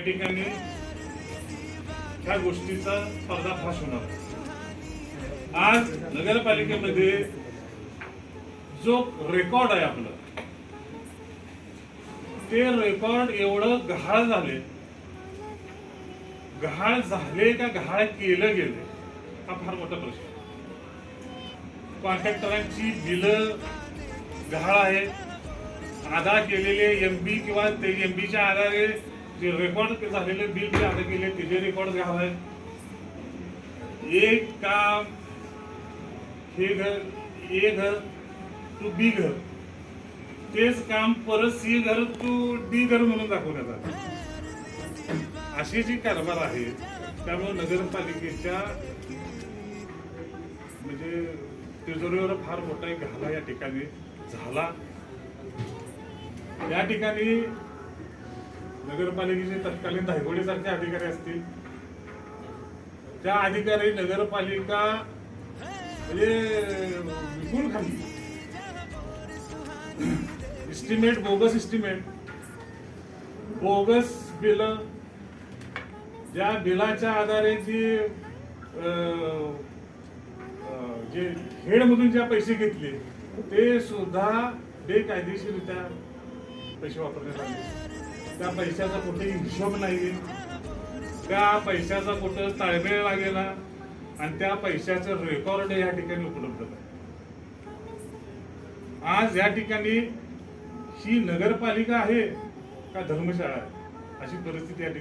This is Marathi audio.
या ठिकाणी ह्या गोष्टीचा पर्दाफाश होणार. आज नगरपालिकेमध्ये जो रेकॉर्ड आहे आपलं ते रेकॉर्ड एवढं गहाळ झाले गहाळ झाले का गहाळ केलं गेले हा फार मोठा प्रश्न कॉन्ट्रॅक्टरांची बिलं गहाळ आहेत. अदा केलेले एम बी किंवा ते एम बीच्या आधारे जे रेकॉर्ड झालेले बिल जे अदा केले जे रेकॉर्ड गहाळ एक काम हे घर ए घर टू बी घर. तेच काम परत सी घर टू डी घर म्हणून दाखवण्यात आलं. अशी जी कारभार आहे त्यामुळे नगरपालिकेच्या म्हणजे तिजोरीवर फार मोठा एक घाला या ठिकाणी झाला. या ठिकाणी नगरपालिकेचे तत्कालीन धायगोडेसारखे अधिकारी असतील. त्या अधिकारी नगरपालिका म्हणजे विकून खाली. Estimate bogus estimate bogus bill ज्या बिलाच्या आधारे जी अं, जे हेडमधून ज्या पैसे घेतले ते सुद्धा बेकायदेशीररित्या पैसे वापरण्यात आले. त्या पैशाचा कुठे हिशोब नाही त्या पैशाचा कुठं ताळमेळ लागेला आणि त्या पैशाचं रेकॉर्ड या ठिकाणी उपलब्ध नाही आज या ठिकाणी ही नगरपालिका आहे का धर्मशाळा आहे? अशी परिस्थिती या ठिकाणी